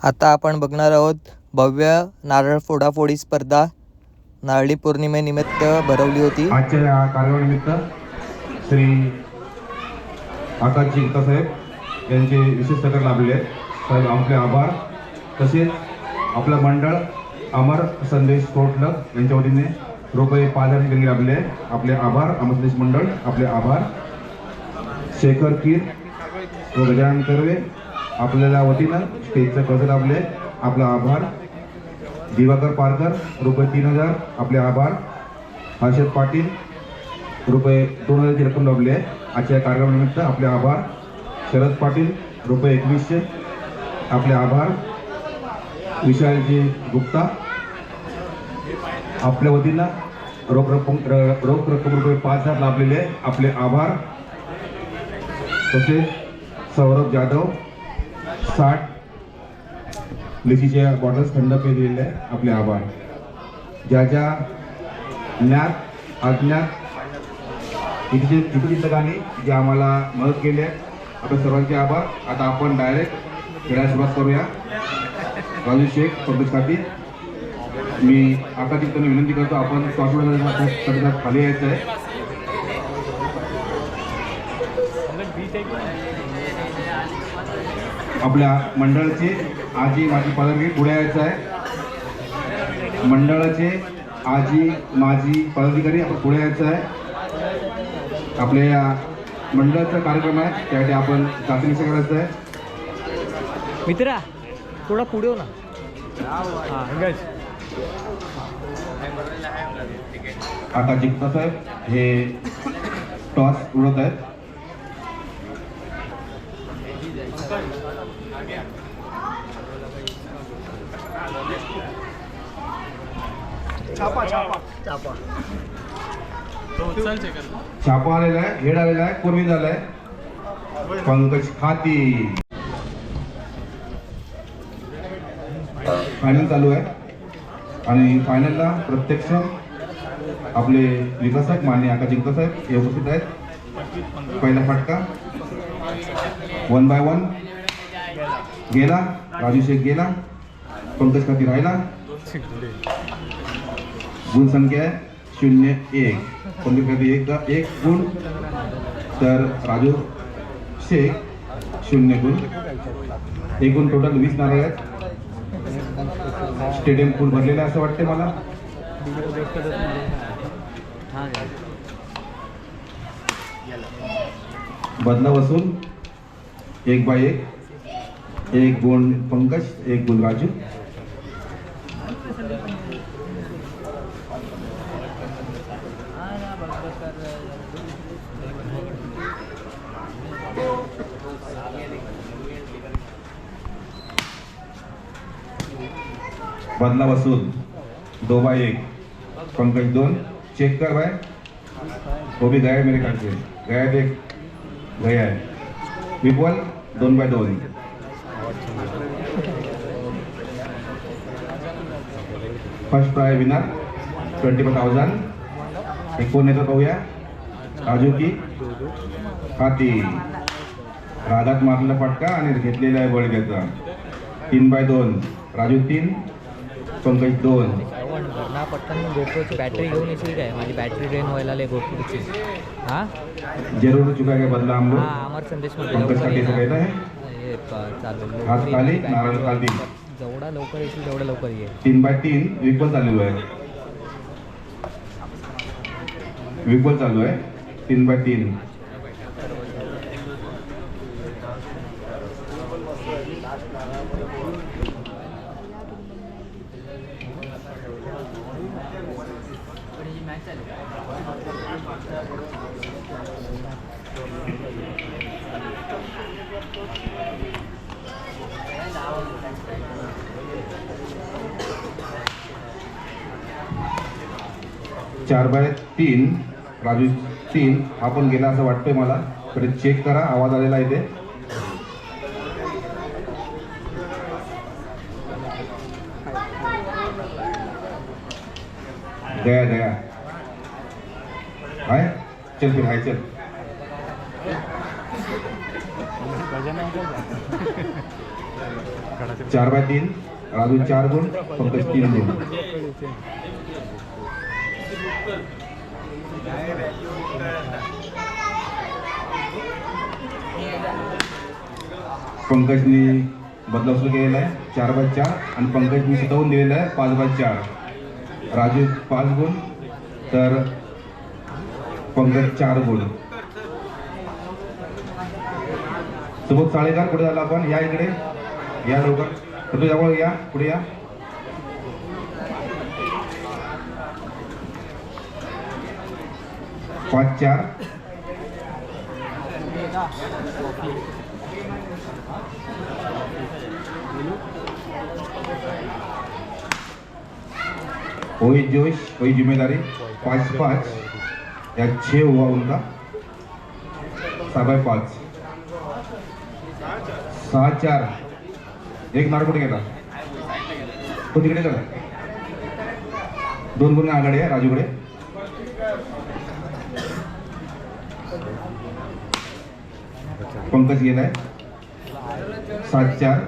आता आपण बघणार आहोत भव्य नारळ फोडाफोडी स्पर्धा. नारळी पौर्णिमेनिमित्त भरवली होती. आजच्या या श्री आकाशजी गीता साहेब यांचे विशेष सहकार लाभले. आहेत साहेब आपले आभार. तसेच आपलं मंडळ अमर संदेश कोटल यांच्या वतीने रुपये पाच हजार देणगी लाभले. आपले आभार. अमर संदेश मंडळ आपले आभार. शेखर कीर व गजानन कर्वे आपल्याला वतीनं स्टेजचं कसं लाभले आपला आभार. दिवाकर पारकर रुपये तीन हजार. आपले आभार. हर्षद पाटील रुपये दोन हजारची रक्कम लाभली आहे. आजच्या कार्यक्रमानिमित्त आपले आभार. शरद पाटील रुपये एकवीसशे. आपले आभार. विशालजी गुप्ता. आपल्या वतीनं रोख रक्कम रोख रक्कम रुपये पाच हजार लाभलेले आहे. आपले आभार. तसेच सौरभ जाधव साठ. लसीच्या बॉटल्स थंड पे दिलेले आहे आपले आभार. ज्या ज्या ज्ञात अज्ञात इथे इथे ठिकाणी जे आम्हाला मदत केली आहे आपल्या सर्वांचे आभार. आता आपण डायरेक्ट खेळायला सुरुवात करूया. राजू शेख पंकज मी मी तिथं विनंती करतो आपण टॉसमध्ये खाली यायचं आहे आपल्या मंडळाचे आजी माजी पदाधिकारी पुढे यायचं आहे. मंडळाचे आजी माजी पदाधिकारी आपण पुढे यायचं आहे. आपल्या या मंडळाचा कार्यक्रम आहे त्यासाठी आपण चाचणी करायचं आहे. मित्रा थोडा पुढे हो ना. आता जिंकता साहेब हे टॉस उडवत आहेत. छापा आलेला आहे हेड आलेला आहे पूर्वी झालाय? पंकज खाती. फायनल चालू आहे. आणि फायनलला प्रत्यक्ष आपले विकासक मान्य आका जिंकता साहेब हे उपस्थित आहेत. पहिला फटका. वन बाय वन गेला. राजू शेख गेला. पंकज खाती राहिला. गुण संख्या शून्य एक. पंकज खाती एक एक गुण. तर राजू शेख शून्य गुण. एकूण टोटल वीस नारळ आहेत. स्टेडियम फुल भरलेलं असं वाटते मला. बदला बसून एक बाय एक. एक गुण पंकज एक गुण राजू. बदला बसून दो बाय एक. पंकज दोन. चेक कर बाय वो भी गया मेरे ख्याल से. गया देख गया है. विपवल दोन बाय दोन. फ़र्स्ट प्राय विनर ट्वेंटी फाय थाउजंड एक कोण येतो पाहूया राजू की. हाती राधात मारलेला फटका आणि घेतलेला आहे तीन बाय दोन. राजू तीन. पंकज दोन. पटकन गोप्रोची बॅटरी घेऊन येशील काय? माझी बॅटरी ड्रेन व्हायला आली गोप्रोची हा? जरूर चुका के बदला हम हा अमर संदेश हे. जेवढा लवकर येशील तेवढा लवकर ये. तीन बाय तीन विपल चालू आहे. विपल चालू आहे. तीन बाय तीन. चार बाय तीन राजू तीन हा पण गेला असं वाटतंय मला. तरी चेक करा आवाज आलेला आहे इथे. गया गया हाय चल फिर हाय चल चार बाय तीन राजू चार गुण पंकज तीन गुण पंकजनी बदलाव सुरू केलेला आहे चार बाय चार आणि पंकजनी सुद्धा दिलेला आहे पाच बाय चार राजू पाच गुण तर पंकज चार गोल. सुबोध साळेकर पुढे झाला आपण. या इकडे. या लवकर तर तू जवळ या. पुढे या. पाच चार. ओई जोश ओई जिम्मेदारी. पाच पाच. या छे हुआ उनका। सहा बाय पाच। सहा चार। एक नार कुठे गेला? तो तिकडे गेला दोन गुण आघाडी आहे राजूकडे पंकज गेलाय। सात चार।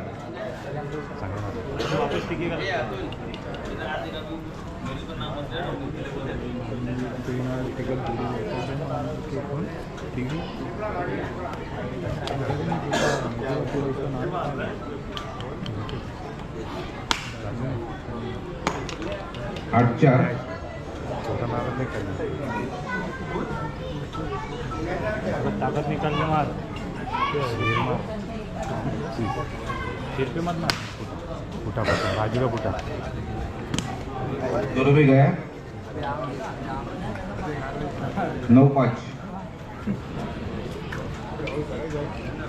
आठ चार। ताकद निकालने मार। शिरपे मत मार फुटा फुटा बाजूला फुटा दो रुपये गया। नऊ पाच।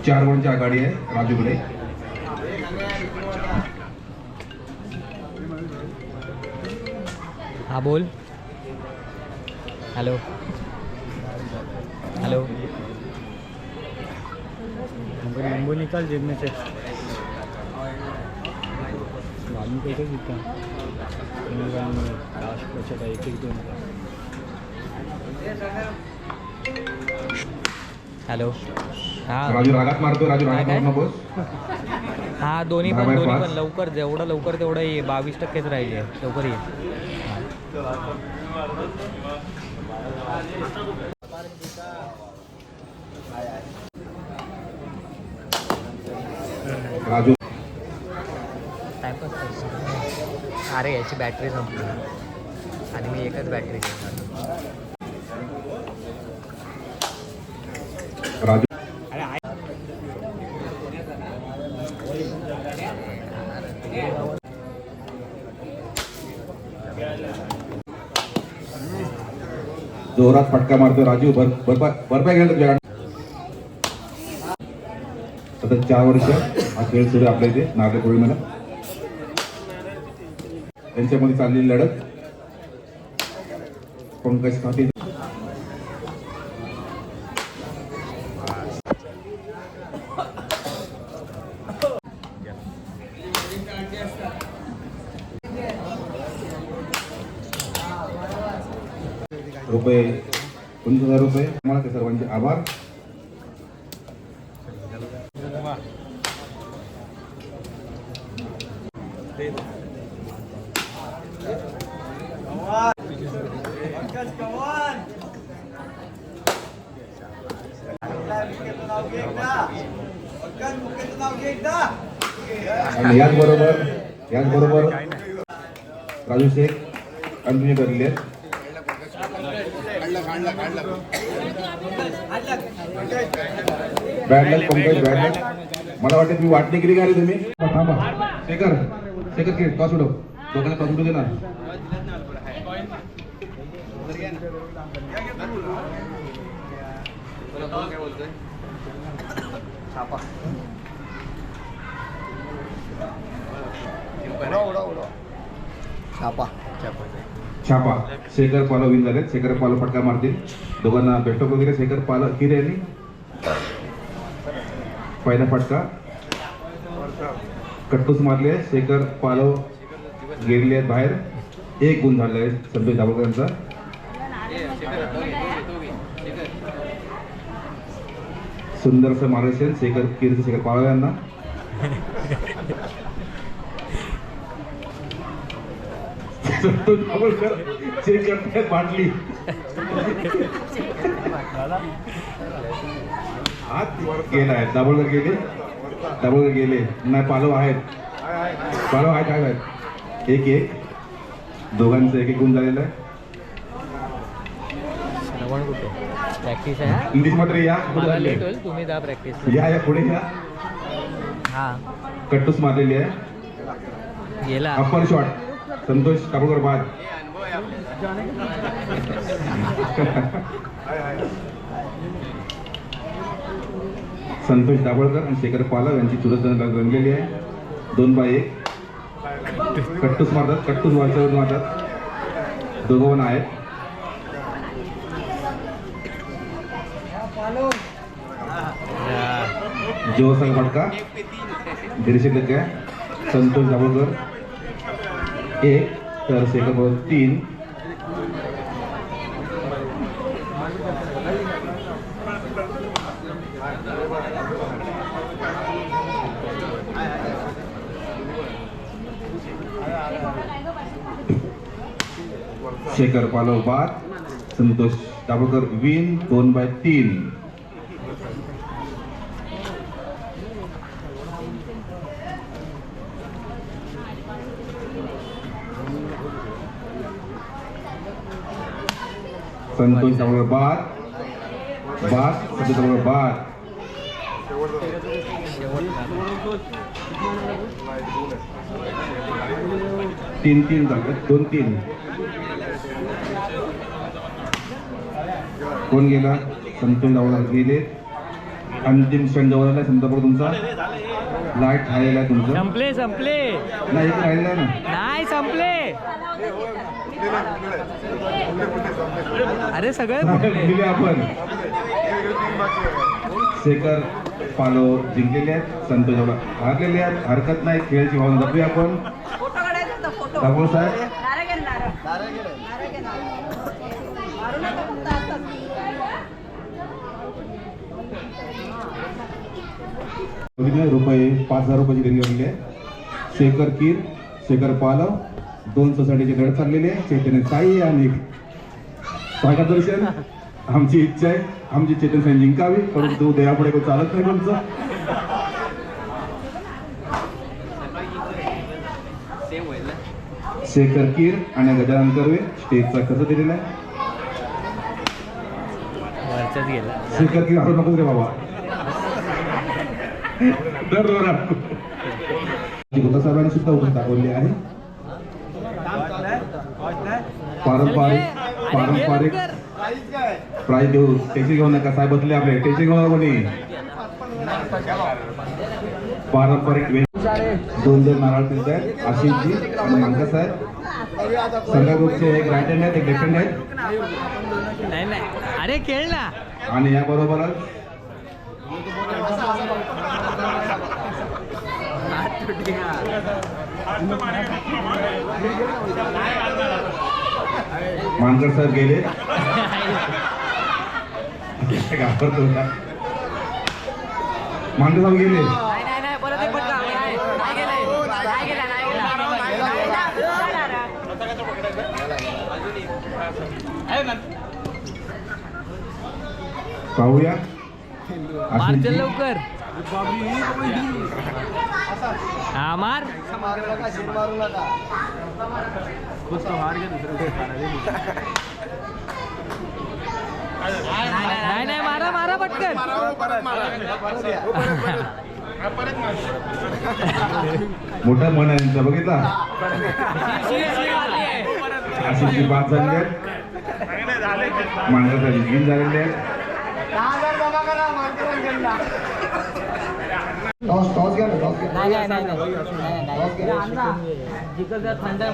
चार गुणची आघाडी आहे राजूकडे हा बोल। हॅलो। हॅलो। लिंबू निकाल जेब में से। मालूम कैसे जीता। लास्ट एक एक दोन। हॅलो. हा. राजू रागात मारतो राजू रागात काय? मारू नकोस. हा दोन्ही पण दोन्ही. पण. लवकर जेवढं लवकर तेवढं ये. बावीस टक्केच राहिले लवकर ये. राजू. अरे याची बॅटरी संपली. आणि मी एकच बॅटरी घेणार राजू जोरात फटका मारतो राजू. बरपाय भरपाय गेला तुझ्या सतत चार वर्ष हा खेळ सुरू आपल्या इथे नागरी पौर्णिमेला त्यांच्यामध्ये चाललेली लढत. पंकज खाते रुपये पंचवीस हजार रुपये मला ते सर्वांचे आभार आणि याचबरोबर याचबरोबर राजू शेख कंटिन्यू करले bad luck Pankaj bad luck मला वाटतं तुम्ही वाटणी किती का रे तुम्ही? थांबा. शेखर शेखर की टॉस उडव. दोघांना टॉस उडू दे ना. छापा. शेखर पालो विन झाले शेखर पालो फटका मारतील. दोघांना बेस्ट ऑफ वगैरे. शेखर पाल किरे यांनी. पहिला फटका. कटपूस मारले शेखर पालव गेलेले आहेत बाहेर. एक गुण झाले आहेत संतोष दाभोळकरांचा सुंदरसं मार्गदर्शन. शेखर कीर्ती शेखर पाळव यांना. बाटली हात गेला आहे दाभोळकर गेले. दाभोळकर गेले. नाही पालव आहेत. पालव आहेत काय आहेत. एक एक. दोघांचं एक एक गुण झालेलं आहे. प्रॅक्टिस आहे मात्र या. कुठं मला चालले? लेट होईल तुम्ही जा प्रॅक्टिस या या पुढे या. हा. कट्टूस मारलेली आहे. गेला. अप्पर शॉट संतोष कापडकर बाद. संतोष दाभळकर आणि शेखर पालव यांची चुरस रंगलेली आहे. दोन बाय एक. कट्टूस मारतात कट्टूस वरच्यावर मारतात. दोघं आहेत. जो संघ फटका. दीडशे टक्के. संतोष दाभोळकर. एक तर शेखर भाऊ तीन. शेखर पालव बाद संतोष दाभोळकर विन दोन बाय तीन संतोष दाभोळकर बाद बाद संतोष दाभोळकर बाद तीन तीन झाले दोन तीन कोण गेला संतोष दाभोळकर गेले. अंतिम क्षण जवळ आला संतापूर तुमचा. लाइट राहिलेला आहे तुमचं. संपले संपले. नाही आहे ना? नाही संपले. अरे सगळे. दिले आपण. शेखर पालो जिंकलेले आहेत संतोष दाभोळ हारलेले आहेत. हरकत नाही खेळची भावना जपूया आपण. दाभोळ साहेब नारळ घे नारळ नारळ घे नारळ मारू नका फक्त असंच. बघितलं रुपये पाच हजार रुपयाची देणगी लागली आहे. शेखर कीर शेखर पालव दोन सोसायटीचे लढत चाललेले आहे. चैतन्य साई आणि स्वागत दर्शन. आमची इच्छा आहे. आमची चेतन साई जिंकावी. परंतु देवापुढे काही चालत नाही तुमचं शेखर कीर आणि गजानन कर्वे स्टेजचा खर्च दिलेला आहे? वरचाच गेला. शिकत कीर हरवू नको रे बाबा. दर दर साहेबांनी सुद्धा उत्तर दाखवले आहे. पारंपरिक पारंपरिक प्राईज देऊ टेन्शन घेऊ नका. साहेब बसले आपले. टेन्शन घेऊ नका कोणी. पारंपरिक दोन दोन नारळ फिरत आहेत आशिषजी आणि मांका आहेत सगळ्या ग्रुपचे एक राईट आहेत एक लेफ्ट आहेत. नाही नाही. अरे खेळ ना. आणि याबरोबरच मानकर साहेब गेले. घाबरतो का? मानकर साहेब गेले. नाही पाहूया. लवकर. हा मार. नाही नाही मारा मारा पटकन. मोठा मन आहे यांचा बघितला? आहेत मानकर साहेब जिंकून झालेले आहेत. नाही नाही नाही नाही. जिकल तर थंड आहे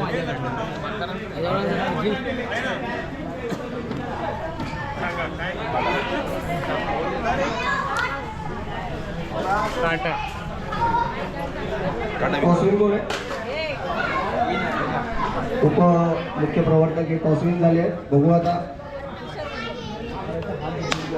उप मुख्य प्रवर्तक हे टॉसविन झाले आहेत. बघू आता.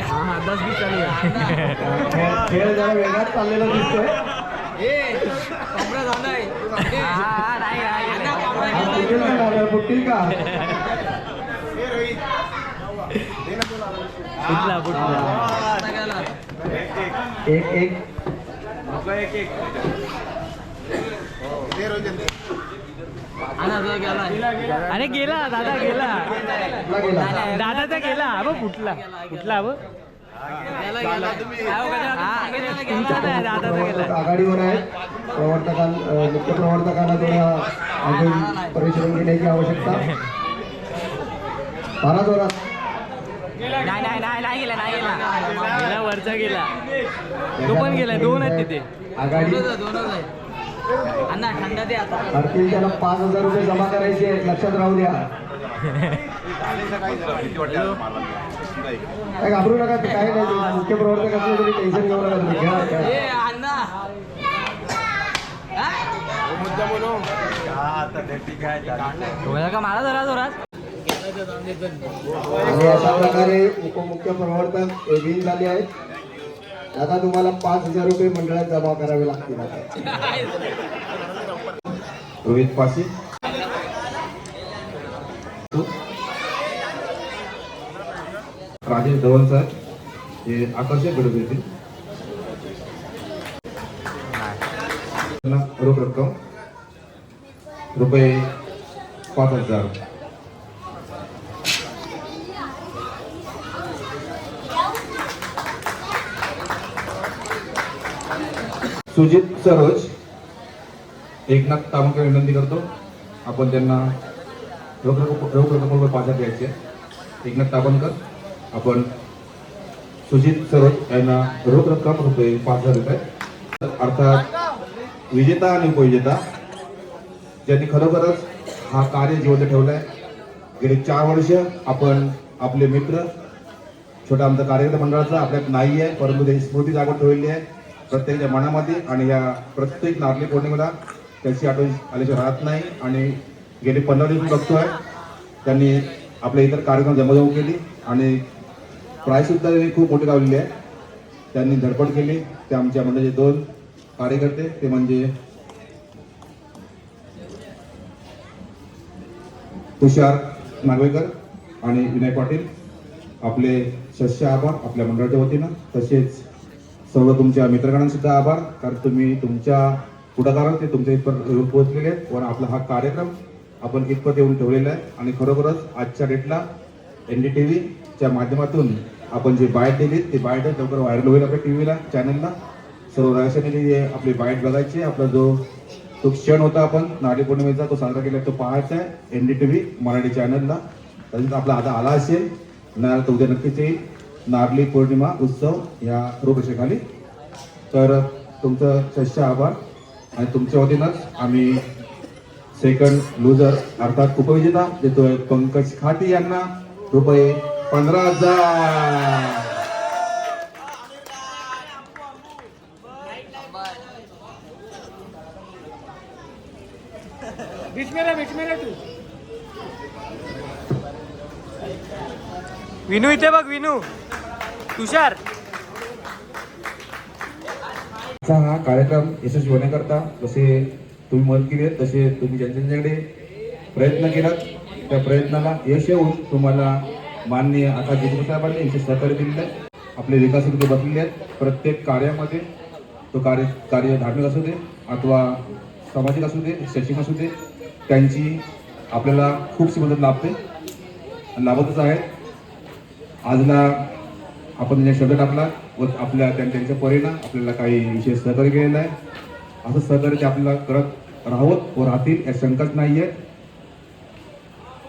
हा हा दस बीस चालू खेळ खेळ जरा वेगळाच चाललेला दिसतोय आज फुटेल का एक एक. अरे गेला दादा गेला. कुठला गेला दादाचा गेला. बघ फुटला. फुटला बघ तुमचा नाही गेला. आघाडीवर आहेत प्रवर्तकां अ, मुख्य प्रवर्तकांना थोडा अजून परिश्रम घेण्याची आवश्यकता. फारा जोरात. नाही नाही नाही नाही गेला नाही गेला. गेला वरचा गेला. तो पण गेला दोन आहेत तिथे. आघाडी. अण्णा थंडा दे आता. हरतील त्याला पाच हजार रुपये जमा करायचे आहेत. लक्षात राहू द्या. काय घाबरू नका ते काय नाही. मुख्य प्रवर्तक असले तरी टेन्शन घेऊ नका तुम्ही. अण्णा. का मारा जरा जोरात? आणि अशा प्रकारे उपमुख्य प्रवर्तक एबिन झाले आहेत. आता तुम्हाला पाच हजार रुपये मंडळात जमा करावे लागतील रोहित पासी. राजेश धवन सर हे आकर्षक घडत येतील रोख रक्कम रुपये पाच हजार. सुजित सरोज. एकनाथ तामकर विनंती करतो. आपण त्यांना रोख पाचार पाच हजार द्यायचे एकनाथ ताबणकर आपण सुजित सरोज यांना रोख रक्कम रुपये पाच हजार रुपये. अर्थात विजेता आणि उपविजेता. ज्यांनी खरोखरच हा कार्य जिवंत ठेवला आहे गेले चार वर्ष आपण आपले मित्र छोटा आमचा कार्यकर्ता मंडळाचा आपल्यात नाही आहे परंतु त्याची स्मृती जागून ठेवलेली आहे. प्रत्येकाच्या मनामध्ये आणि या प्रत्येक नागरिक पौर्णिमेला त्याची आठवण आल्याशिवाय राहत नाही. आणि गेले पंधरा दिवस बघतोय. त्यांनी आपल्या इतर कार्यक्रम जमाजमा केली आणि प्राईजसुद्धा त्यांनी खूप मोठी लावलेली आहे. त्यांनी धडपड केली. ते आमच्या मंडळाचे दोन कार्यकर्ते ते म्हणजे तुषार नागवेकर आणि विनय पाटील. आपले शस्य आभार आपल्या मंडळाच्या वतीनं. तसेच सर्व तुमच्या मित्रगणांसुद्धा आभार. कारण तुम्ही तुमच्या पुढाकारात ते तुमच्या इथपर्यंत येऊन पोहोचलेले आहेत. व आपला हा कार्यक्रम आपण इथपर्यंत येऊन ठेवलेला आहे. आणि खरोखरच आजच्या डेटला एन डी टी व्हीच्या माध्यमातून आपण जे बाईट दिली ती बाईट लवकर व्हायरल होईल आपल्या टी व्हीला चॅनलला. सर्व रहिवाशांनी आपली बाईट बघायची आपला जो तो क्षण होता आपण नारळी पौर्णिमेचा तो साजरा केला तो पाहायचा आहे N D T V Marathi चॅनलला. तसेच आपला आता आला असेल नाही आला तर उद्या नक्कीच येईल. नारली पौर्णिमा उत्सव या रूपरेषेखाली. तर तुमचं शस्य आभार आणि तुमच्या वतीनंच आम्ही सेकंड लुजर अर्थात उपविजेता देतोय पंकज खाती यांना रुपये पंधरा हजार. विनू इथे बघ विनू. तुषार. हा कार्यक्रम यशस्वी होण्याकरता जसे तुम्ही मदत केली तसे तुम्ही ज्यांच्याकडे प्रयत्न केलात. त्या प्रयत्नाला यश येऊन तुम्हाला माननीय आता जितेंद्र साहेबांनी यांचे सहकार्य दिलेलं आहे. आपले विकास रुपये बसलेले आहेत. प्रत्येक कार्यामध्ये तो कार्य कार्य धार्मिक असू दे अथवा सामाजिक असू दे शैक्षणिक असू दे त्यांची आपल्याला खूपशी मदत लाभते. लाभतच आहे आजला आपण त्यांच्या शब्द टाकला व आपल्या त्यां- त्यांच्या परीनं आपल्याला काही विशेष सहकार्य केलेलं आहे. असं सहकार्य ते आपल्याला करत राहत व राहतील या शंकाच नाही आहेत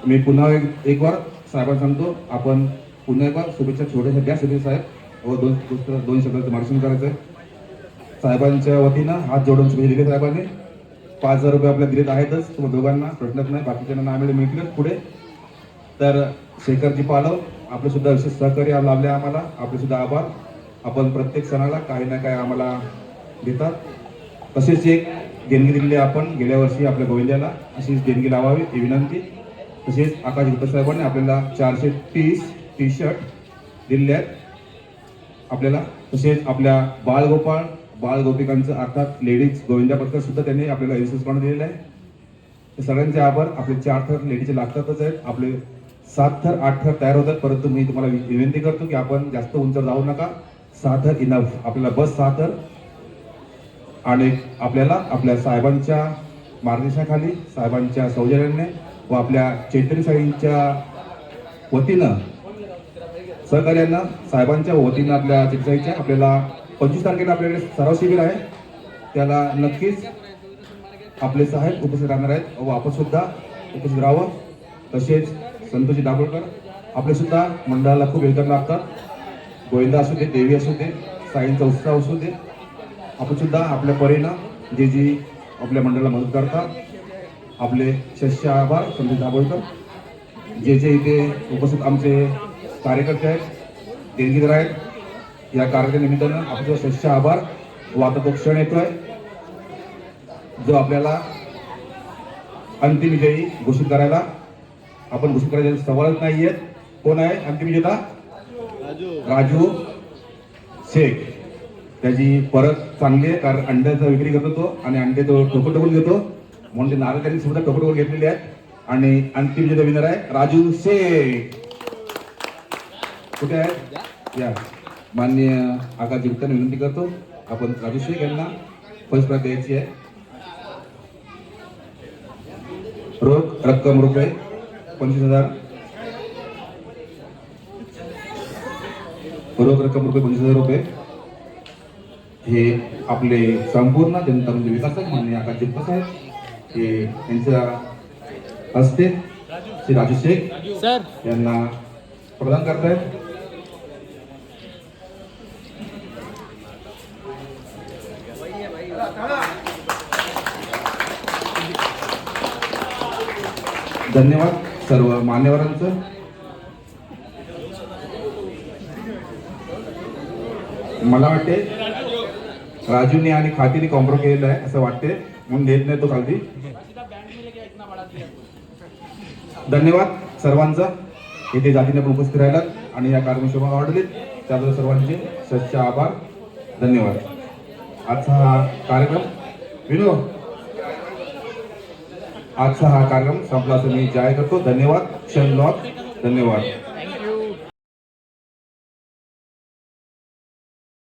मी पुन्हा एक एक वार साहेबांना सांगतो आपण पुन्हा एकदा शुभेच्छा छोट्याशा द्या शुभेच्छा साहेब. व दोन गोष्ट दोन शब्दाचं मार्गदर्शन करायचं आहे साहेबांच्या वतीनं हात जोडून शुभेच्छा दिले साहेबांनी. पाच हजार रुपये आपल्या दिलेत आहेतच तुम्हाला दोघांना प्रश्नच नाही बाकीच्यांना नामिळे मिळतील पुढे. तर शेखरजी पालव आपले सुद्धा विशेष सहकार्य लाभले आम्हाला. आपले सुद्धा आभार. आपण प्रत्येक सणाला काही ना काही आम्हाला देतात. तसेच एक देणगी दिलेली आहे आपण गेल्या वर्षी आपल्या गोविंद्याला अशीच देणगी लावावी ही विनंती. तसेच आकाश गुप्ता साहेबांनी आपल्याला चारशे तीस टी शर्ट दिलेले आहेत. आपल्याला. तसेच आपल्या बाळगोपाळ बाळगोपिकांचं अर्थात लेडीज गोविंदा पथकर सुद्धा त्यांनी आपल्याला एस दिलेलं आहे. सगळ्यांचे आभार. आपले चार थर लेडीजचे लागतातच आहेत. आपले सात थर आठ थर तयार होतात. परंतु मी तुम्हाला वि- विनंती करतो की आपण जास्त उंच जाऊ नका. सहा थर इनफ आपल्याला बस सहा थर आणि आपल्याला आपल्या साहेबांच्या मार्गदर्शनाखाली साहेबांच्या सौजन्याने व आपल्या चैतन्य साईंच्या वतीनं सहकार्यांना साहेबांच्या वतीनं आपल्या चैतन्यसाईच्या आपल्याला पंचवीस तारखेला आपल्याकडे सराव शिबिर आहे. त्याला नक्कीच आपले साहेब उपस्थित राहणार आहेत व आपण सुद्धा उपस्थित राहावं. तसेच संतोषी दाभोळकर. आपले सुद्धा मंडळाला खूप वेलकम लागतात. गोविंदा असू दे देवी असू दे साईंचा उत्साह असू दे. आपण सुद्धा आपल्या परीनं जे जी आपल्या मंडळाला मदत करतात. आपले शस्य आभार संतोष दाभोळकर. जे जे इथे उपस्थित आमचे कार्यकर्ते आहेत देणगीदार आहेत या कार्यक्रमानिमित्तानं आपलं शस्य आभार. व आता तो क्षण येतोय. जो आपल्याला अंतिम विजयी घोषित करायला आपण घोषित करायचे सवालच नाहीये. कोण आहे? अंतिम विजेता? राजू. शेख. त्याची परत चांगली आहे कारण अंड्याचा विक्री करतो तो आणि अंडे तो टोकन टोकन घेतो. म्हणून ते नारळ त्यांनी सुद्धा टोकन टोकन घेतलेले आहेत. आणि अंतिम विजेता विनर आहे राजू शेख. कुठे आहे? या. मान्य आकाश जिंकताना विनंती करतो आपण राजू शेख यांना फर्स्ट प्राइज द्यायची आहे. रोख रक्कम रुपये. पंचवीस हजार. रोख रक्कम रुपये पंचवीस हजार रुपये. हे आपले संपूर्ण जनता म्हणजे विकासक मान्य आकाश जिंकत आहेत हे यांच्या हस्ते श्री राजू शेख सर. यांना प्रदान करतायत. धन्यवाद. सर्व मान्यवरांचं. मला वाटते राजूने आणि खातीने कॉम्प्रो केलेलं आहे असं वाटते. म्हणून देत नाही तो खालती. धन्यवाद सर्वांचा. इथे जातीने पण उपस्थित राहिलात आणि या कार्यक्रम आवडलीत त्याबद्दल सर्वांचे सच्चा आभार. धन्यवाद. आजचा हा कार्यक्रम विनो आजचा हा कार्यक्रम संपला असं मी जाहीर करतो. धन्यवाद. क्षण धन्यवाद.